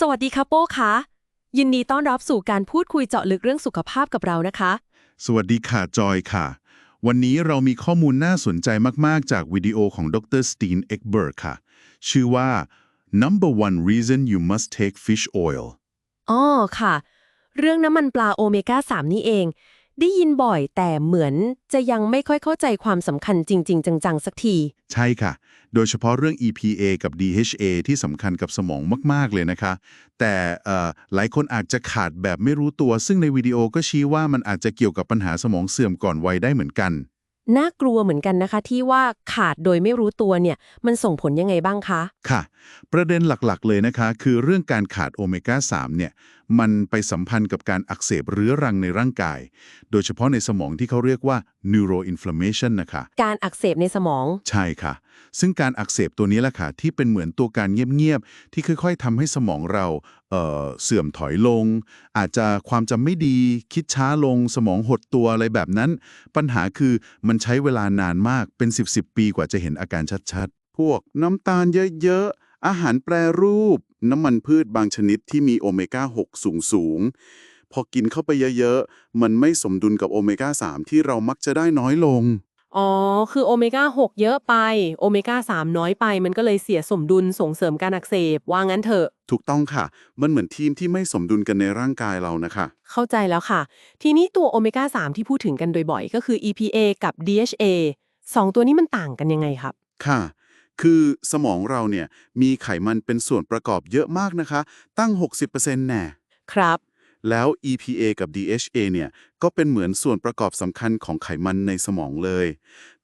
สวัสดีค่ะโป้คะยินดีต้อนรับสู่การพูดคุยเจาะลึกเรื่องสุขภาพกับเรานะคะ สวัสดีค่ะ จอยค่ะ วันนี้เรามีข้อมูลน่าสนใจมาก ๆ จากวิดีโอของดรสตีนเอ็กเบิร์กค่ะ ชื่อว่า number one reason you must take fish oil อ๋อค่ะ เรื่องน้ำมันปลาโอเมก้า 3 นี่เอง ได้ยินบ่อยแต่เหมือนจะยังไม่ค่อยเข้าใจความสำคัญจริง ๆ จัง ๆ สักที ใช่ค่ะ โดยเฉพาะเรื่อง EPA กับ DHA ที่สำคัญกับสมองมาก ๆ เลยนะคะ แต่เอ่อหลายคนอาจจะขาดแบบไม่รู้ตัว ซึ่งในวิดีโอก็ชี้ว่ามันอาจจะเกี่ยวกับปัญหาสมองเสื่อมก่อนวัยได้เหมือนกัน น่ากลัวเหมือนกันนะคะ ที่ว่าขาดโดยไม่รู้ตัวเนี่ยมันส่งผลยังไงบ้างคะ ค่ะ ประเด็นหลักๆ เลยนะคะ คือเรื่องการขาดโอเมก้า 3 เนี่ย มันไปสัมพันธ์กับการอักเสบเรื้อรังในร่างกาย โดยเฉพาะในสมองที่เขาเรียกว่า neuroinflammation นะคะการอักเสบในสมอง ใช่ค่ะ ซึ่งการอักเสบตัวนี้แหละค่ะ ที่เป็นเหมือนตัวการเงียบๆ ที่ค่อยๆทำให้สมองเราเอ่อเสื่อมถอยลง อาจจะความจำไม่ดี คิดช้าลง สมองหดตัวอะไรแบบนั้น ปัญหาคือมันใช้เวลานานมากเป็น 10 10ปีกว่าจะเห็นอาการชัดๆ พวกน้ำตาลเยอะๆ อาหารแปรรูป น้ำมันพืชบางชนิดที่มีโอเมก้า 6 สูงสูงๆพอกินเข้าไปเยอะๆ มันไม่สมดุลกับโอเมก้า 3 ที่เรามักจะได้น้อยลง อ๋อ คือโอเมก้า 6 เยอะไป โอเมก้า 3 น้อยไป มันก็เลยเสียสมดุลส่งเสริมการอักเสบ ว่างั้นเถอะ ถูกต้องค่ะ มันเหมือนทีมที่ไม่สมดุลกันในร่างกายเรานะคะ เข้าใจแล้วค่ะ ทีนี้ตัวโอเมก้า 3 ที่พูดถึงกันบ่อยๆ ก็คือ EPA กับ DHA สองตัวนี้มันต่างกันยังไงครับ ค่ะ คือสมองเราเนี่ยมีไขมันเป็นส่วนประกอบเยอะมากนะคะ ตั้ง 60%แน่ครับ แล้ว EPA กับ DHA เนี่ยก็เป็นเหมือนส่วนประกอบสำคัญของไขมันในสมองเลย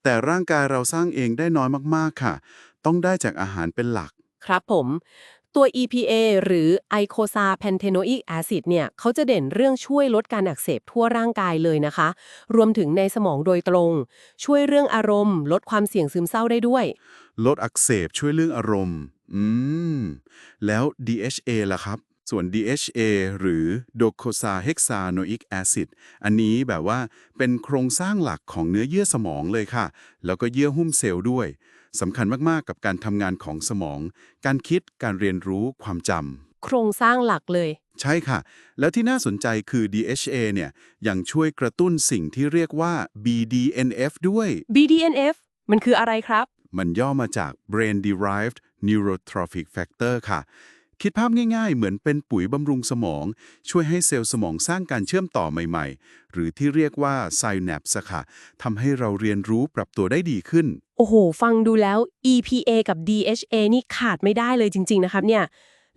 แต่ร่างกายเราสร้างเองได้น้อยมากๆค่ะ ต้องได้จากอาหารเป็นหลัก ครับผม ตัว EPA หรือ Icosapentaenoic acid เนี่ยเขาจะเด่นเรื่องช่วยลดการอักเสบทั่วร่างกายเลยนะคะ รวมถึงในสมองโดยตรง ช่วยเรื่องอารมณ์ ลดความเสี่ยงซึมเศร้าได้ด้วย ลดอักเสบช่วยเรื่องอารมณ์ อืม แล้ว DHA ล่ะครับ ส่วน DHA หรือ docosahexaenoic acid อันนี้แบบว่าเป็นโครงสร้างหลักของเนื้อเยื่อสมองเลยค่ะ แล้วก็เยื่อหุ้มเซลล์ด้วย สำคัญมาก ๆ กับการทำงานของสมอง การคิดการเรียนรู้ความจำโครงสร้างหลักเลย ใช่ค่ะ แล้วที่น่าสนใจคือ DHA เนี่ยยังช่วยกระตุ้นสิ่งที่เรียกว่า BDNF ด้วย BDNF มันคืออะไรครับ มันย่อมาจาก Brain Derived Neurotrophic Factor ค่ะ คิดภาพง่ายๆ เหมือนเป็นปุ๋ยบำรุงสมอง ช่วยให้เซลล์สมองสร้างการเชื่อมต่อใหม่ๆ หรือที่เรียกว่าไซแนปส์ค่ะทำให้เราเรียนรู้ปรับตัวได้ดีขึ้น โอ้โห ฟังดูแล้ว EPA กับ DHA นี่ขาดไม่ได้เลยจริง ๆ นะครับเนี่ย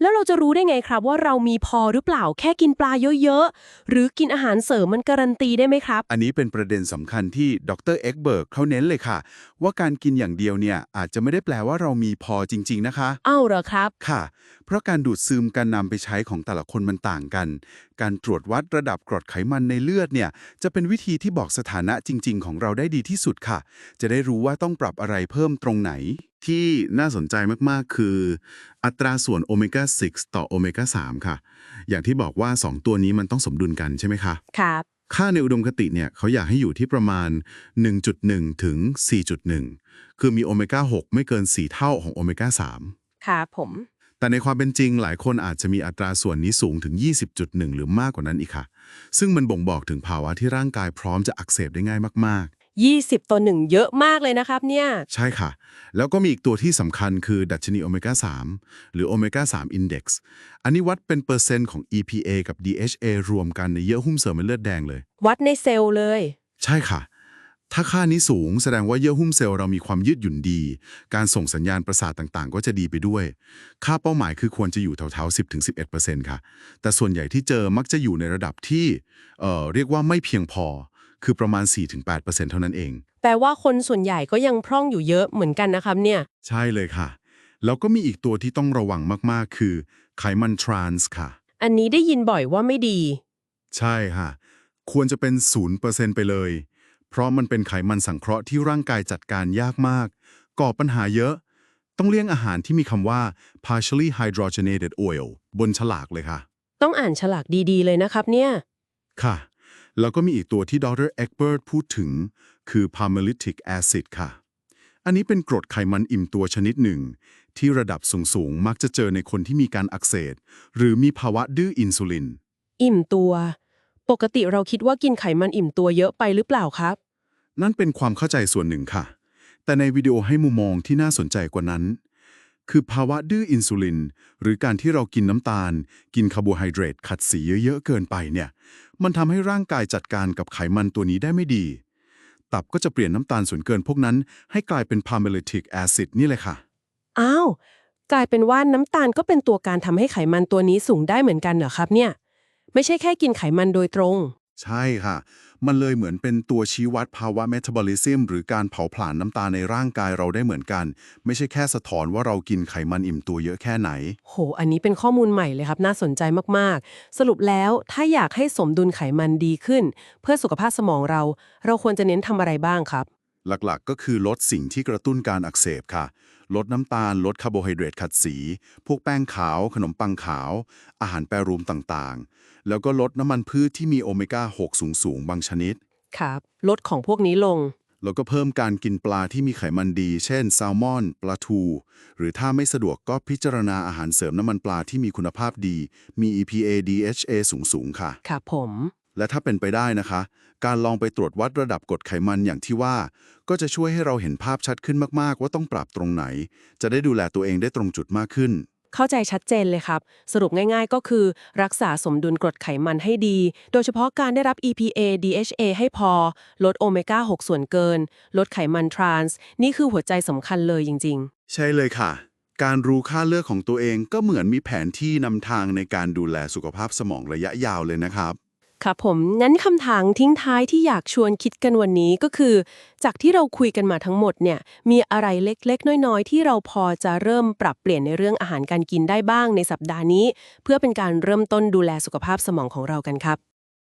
แล้วเราจะรู้ได้ไงครับว่าเรามีพอหรือเปล่าแค่กินปลาเยอะๆ หรือกินอาหารเสริมมันการันตีได้ไหมครับ อันนี้เป็นประเด็นสำคัญที่ดรเอ็กเบิร์กเขาเน้นเลยค่ะ ว่าการกินอย่างเดียวเนี่ยอาจจะไม่ได้แปลว่าเรามีพอจริง ๆ นะคะ เอ้าเหรอครับ ค่ะ เพราะการดูดซึมการนำไปใช้ของแต่ละคนมันต่างกัน การตรวจวัดระดับกรดไขมันในเลือดเนี่ยจะเป็นวิธีที่บอกสถานะจริง ๆ ของเราได้ดีที่สุดค่ะ จะได้รู้ว่าต้องปรับอะไรเพิ่มตรงไหน ที่น่าสนใจมากๆ คืออัตราส่วนโอเมก้า 6 ต่อโอเมก้า 3 ค่ะ อย่างที่บอกว่า 2 ตัวนี้มันต้องสมดุลกันใช่ไหมคะ ครับ ค่าในอุดมคติเนี่ยเขาอยากให้อยู่ที่ประมาณ 1.1 ถึง 4.1 คือมีโอเมก้า 6 ไม่เกิน 4 เท่าของโอเมก้า 3ครับผม แต่ในความเป็นจริงหลายคนอาจจะมีอัตราส่วนนี้สูงถึง 20.1 หรือมากกว่านั้นอีกค่ะ ซึ่งมันบ่งบอกถึงภาวะที่ร่างกายพร้อมจะอักเสบได้ง่ายมาก 20 ต่อ 1 เยอะมากเลยนะครับเนี่ยๆใช่ค่ะ แล้วก็มีอีกตัวที่สำคัญคือดัชนีโอเมก้า 3 หรือโอเมก้า 3 Index อันนี้วัดเป็นเปอร์เซ็นต์ของ EPA กับ DHA รวมกันในเยื่อหุ้มเซลล์เม็ดเลือดแดงเลย วัดในเซลล์เลย ใช่ค่ะ ถ้าค่านี้สูงแสดงว่าเยื่อหุ้มเซลล์เรามีความยืดหยุ่นดี การส่งสัญญาณประสาทต่างๆ ก็จะดีไปด้วย ค่าเป้าหมายคือควรจะอยู่แถวๆ10-11%ค่ะ แต่ส่วนใหญ่ที่เจอมักจะอยู่ในระดับที่เอ่อเรียกว่าไม่เพียงพอ คือประมาณ 4-8%เท่านั้นเอง แปลว่าคนส่วนใหญ่ก็ยังพร่องอยู่เยอะเหมือนกันนะครับเนี่ย ใช่เลยค่ะ แล้วก็มีอีกตัวที่ต้องระวังมากๆ คือ ไขมันทรานส์ค่ะ อันนี้ได้ยินบ่อยว่าไม่ดี ใช่ค่ะ ควรจะเป็น 0%ไปเลย เพราะมันเป็นไขมันสังเคราะห์ที่ร่างกายจัดการยากมาก ก่อปัญหาเยอะ ต้องเลี่ยงอาหารที่มีคำว่า partially hydrogenated oil บนฉลากเลยค่ะ ต้องอ่านฉลากดีๆ เลยนะครับเนี่ย ค่ะ แล้วก็มีอีกตัวที่ดรเอ็กเบิร์ตพูดถึง คือ palmitic acid ค่ะ อันนี้เป็นกรดไขมันอิ่มตัวชนิดหนึ่ง ที่ระดับสูงๆ มักจะเจอในคนที่มีการอักเสบหรือมีภาวะดื้ออินซูลิน อิ่มตัว ปกติเราคิดว่ากินไขมันอิ่มตัวเยอะไปหรือเปล่าครับ นั่นเป็นความเข้าใจส่วนหนึ่งค่ะ แต่ในวิดีโอให้มุมมองที่น่าสนใจกว่านั้น คือภาวะดื้ออินซูลิน หรือการที่เรากินน้ำตาล กินคาร์โบไฮเดรตขัดสีเยอะๆเกินไปเนี่ย มันทำให้ร่างกายจัดการกับไขมันตัวนี้ได้ไม่ดี ตับก็จะเปลี่ยนน้ำตาลส่วนเกินพวกนั้น ให้กลายเป็นพา m ม l ลติกแอซิดนี่เลยค่ะ อ้าว กลายเป็นว่าน้ำตาลก็เป็นตัวการทำให้ไขมันตัวนี้สูงได้เหมือนกันเหรอครับเนี่ย ไม่ใช่แค่กินไขมันโดยตรง ใช่ค่ะ มันเลยเหมือนเป็นตัวชี้วัดภาวะเมตาบอลิซึมหรือการเผาผลาญน้ำตาลในร่างกายเราได้เหมือนกัน ไม่ใช่แค่สะท้อนว่าเรากินไขมันอิ่มตัวเยอะแค่ไหน โห อันนี้เป็นข้อมูลใหม่เลยครับ น่าสนใจมากๆ สรุปแล้วถ้าอยากให้สมดุลไขมันดีขึ้น เพื่อสุขภาพสมองเรา เราควรจะเน้นทำอะไรบ้างครับ หลักๆก็คือลดสิ่งที่กระตุ้นการอักเสบค่ะ ลดน้ำตาล ลดคาร์โบไฮเดรตขัดสี พวกแป้งขาว ขนมปังขาว อาหารแปรรูปต่างๆ แล้วก็ลดน้ำมันพืชที่มีโอเมก้า 6 สูงๆ บางชนิด ครับ ลดของพวกนี้ลง แล้วก็เพิ่มการกินปลาที่มีไขมันดี เช่นแซลมอน ปลาทู หรือถ้าไม่สะดวกก็พิจารณาอาหารเสริมน้ำมันปลาที่มีคุณภาพดี มี EPA DHA สูงๆ ค่ะ ครับผม และถ้าเป็นไปได้นะคะ การลองไปตรวจวัดระดับกรดไขมันอย่างที่ว่า ก็จะช่วยให้เราเห็นภาพชัดขึ้นมากๆ ว่าต้องปรับตรงไหน จะได้ดูแลตัวเองได้ตรงจุดมากขึ้น เข้าใจชัดเจนเลยครับ สรุปง่ายๆ ก็คือ รักษาสมดุลกรดไขมันให้ดี โดยเฉพาะการได้รับ EPA DHA ให้พอ ลดโอเมก้า 6 ส่วนเกิน ลดไขมันทรานส์ นี่คือหัวใจสำคัญเลยจริงใช่เลยค่ะ การรู้ค่าเลือกของตัวเองก็เหมือนมีแผนที่นำทางในการดูแลสุขภาพสมองระยะยาวเลยนะครับๆ ครับผมงั้นคำถามทิ้งท้ายที่อยากชวนคิดกันวันนี้ก็คือ จากที่เราคุยกันมาทั้งหมดเนี่ยมีอะไรเล็กๆ น้อยๆ ที่เราพอจะเริ่มปรับเปลี่ยนในเรื่องอาหารการกินได้บ้างในสัปดาห์นี้ เพื่อเป็นการเริ่มต้นดูแลสุขภาพสมองของเรากันครับ